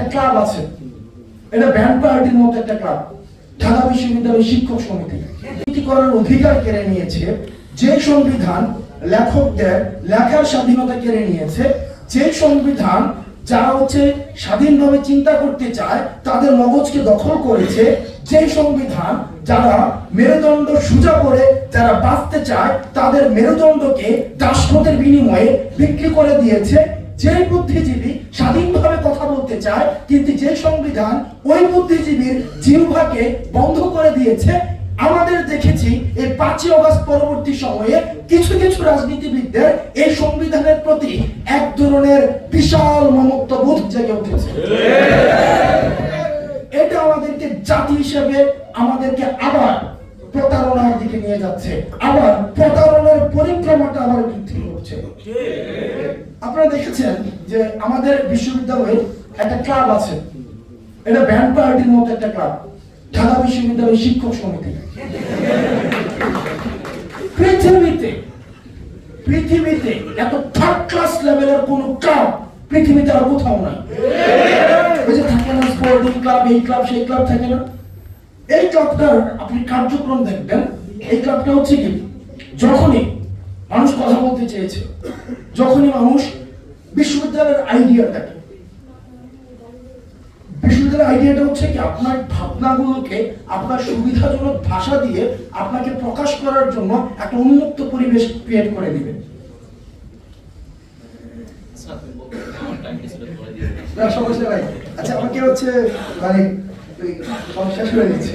একটা ক্লাব আছে। এটা ব্যান্ড পার্টির মতো একটা ক্লাব। ঢাকা বিশ্ববিদ্যালয় শিক্ষক সমিতি। নীতি করার অধিকার কেড়ে নিয়েছে। যে সংবিধান লেখকদের লেখার স্বাধীনতা কেড়ে নিয়েছে যে সংবিধান যারা হচ্ছে স্বাধীনভাবে চিন্তা করতে চায়, তাদের মগজকে দখল করেছে যে সংবিধান যারা মেরুদণ্ড সোজা করে যারা বাঁচতে চায়, তাদের মেরুদণ্ডকে দাসপথের বিনিময়ে বিক্রি করে দিয়েছে যে বুদ্ধিজীবী স্বাধীনভাবে কথা বলতে চায় কিন্তু যে সংবিধান ওই বুদ্ধিজীবীর জিহ্বাকে বন্ধ করে দিয়েছে আমাদের দেখেছি এই পাঁচই অগস্ট পরবর্তী সময়ে কিছু কিছু রাজনীতিবিদদের এই সংবিধানের প্রতি এক ধরনের বিশাল মমত্ব বোধ জেগে উঠেছে। এটা আমাদেরকে জাতি হিসেবে আমাদেরকে আবার প্রতারণার দিকে নিয়ে যাচ্ছে। আবার প্রতারণার পরিক্রমাটা আবার বৃদ্ধি করছে। আপনারা দেখেছেন যে আমাদের বিশ্ববিদ্যালয়ে একটা ক্লাব আছে। এটা ব্যান্ড পার্টির মতো একটা ক্লাব। ঢাকা বিশ্ববিদ্যালয় শিক্ষক সমিতি। পৃথিবীতে পৃথিবীতে এত থার্ড ক্লাস লেভেলের কোন ক্লাব পৃথিবীতে আর কোথাও নাই। ওই যে থাকে না স্পোর্টিং ক্লাব এই ক্লাব সেই ক্লাব থাকে না। এই ক্লাবটার আপনি কার্যক্রম দেখবেন। এই ক্লাবটা হচ্ছে কি? যখনই মানুষ কথা বলতে চেয়েছে যখনই মানুষ বিশ্ববিদ্যালয়ের আইডিয়াটাকে বিশ্ববিদ্যালয়ের আইডিয়াটা হচ্ছে কি আপনার ভাবনাগুলোকে আপনার সুবিধাজনক ভাষা দিয়ে আপনাকে প্রকাশ করার জন্য একটা উন্মুক্ত পরিবেশ ক্রিয়েট করে দিবে। আচ্ছা আমাকে হচ্ছে মানে ওই সমস্যা দিচ্ছি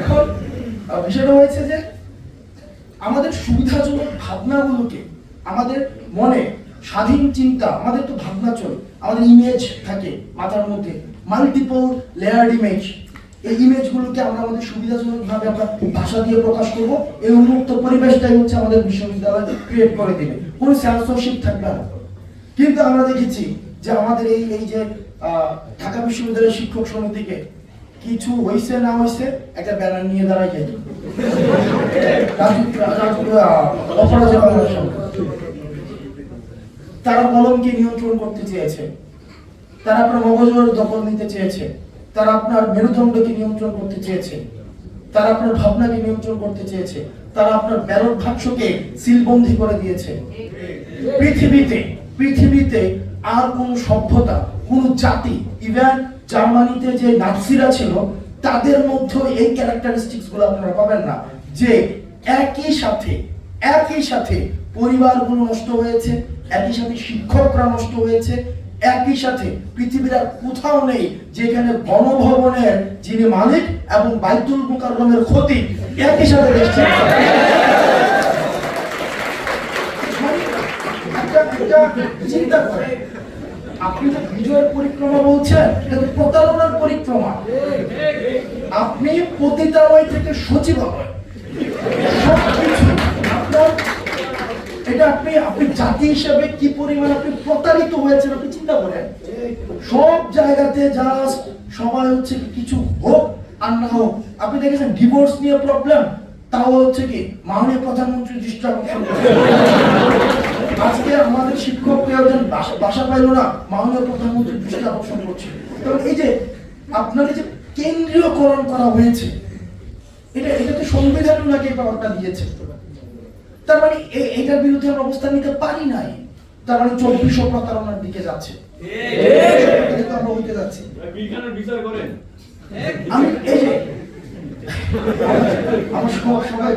এখন বিষয়টা হয়েছে যে আমাদের সুবিধাজনক ভাবনাগুলোকে, আমাদের মনে স্বাধীন চিন্তা, আমাদের তো ভাবনা চলে, আমাদের ইমেজ থাকে মাথার মধ্যে মাল্টিপল লেয়ার ইমেজ এই ইমেজগুলোকে আমরা আমাদের সুবিধাজনক ভাবে আমরা ভাষা দিয়ে প্রকাশ করব। এই উন্মুক্ত পরিবেশটাই হচ্ছে আমাদের বিশ্ববিদ্যালয় ক্রিয়েট করে দেবে। কোনো সেন্সরশিপ থাকবে না। কিন্তু আমরা দেখেছি যে আমাদের এই এই যে ঢাকা বিশ্ববিদ্যালয়ের শিক্ষক সমিতিকে কিছু হইছে না হইছে একটা ব্যানার নিয়ে দাঁড়াই। তারা কলমকে নিয়ন্ত্রণ করতে চেয়েছে। তারা আপনার মগজের দখল নিতে চেয়েছে। তারা আপনার মেরুদণ্ডকে নিয়ন্ত্রণ করতে চেয়েছে। তারা আপনার ভাবনাকে নিয়ন্ত্রণ করতে চেয়েছে। তারা আপনার ব্যালট বাক্সকে সিলবন্দি করে দিয়েছে। পৃথিবীতে পৃথিবীতে আর কোন সভ্যতা, কোন জাতি ইভেন জার্মানিতে যে নাৎসিরা ছিল, তাদের মধ্যে এই ক্যারেক্টারিস্টিক্সগুলো আপনারা পাবেন না। যে একই সাথে একই সাথে পরিবারগুলো নষ্ট হয়েছে, একই সাথে শিক্ষকরা নষ্ট হয়েছে, একই সাথে পৃথিবীর আর কোথাও নেই যেখানে গণভবনের যিনি মালিক এবং বাইতুল মুকাররমের ক্ষতি, একই সাথে একটা চিন্তা করে আপনি তো বিজয়ের পরিক্রমা বলছেন, এটা তো প্রতারণার পরিক্রমা। আপনি পতিতালয় থেকে সবকিছু আপনার, এটা আপনি আপনি জাতি হিসেবে কি পরিমাণ আপনি প্রতারিত হয়েছেন আপনি চিন্তা করেন। সব জায়গাতে জাস্ট সবাই হচ্ছে কিছু হোক আর না হোক, আপনি দেখেছেন ডিভোর্স নিয়ে প্রবলেম তাও হচ্ছে কি, মাননীয় প্রধানমন্ত্রী আকর্ষণ করেছেন। আজকে আমাদের শিক্ষক একজন বাসা পাইল না, মাননীয় প্রধানমন্ত্রী দৃষ্টি আকর্ষণ করছে কারণ এই যে আপনার যে কেন্দ্রীয়করণ করা হয়েছে, এটা এটা তো সংবিধান নাকি এই পাওয়ারটা দিয়েছে। তার মানে এটার বিরুদ্ধে আমরা অবস্থান নিতে পারি নাই। তার মানে চব্বিশশো প্রতারণার দিকে যাচ্ছে। আমরা হইতে যাচ্ছি। আমি এই যে, আমার সব- সবাই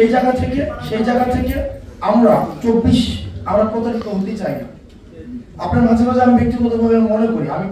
সেই জায়গা থেকে, সেই জায়গা থেকে আমরা চব্বিশ, আমরা প্রতারিত হতে চাই না। আপনার মাঝে মাঝে আমি ব্যক্তিগতভাবে মনে করি, আমি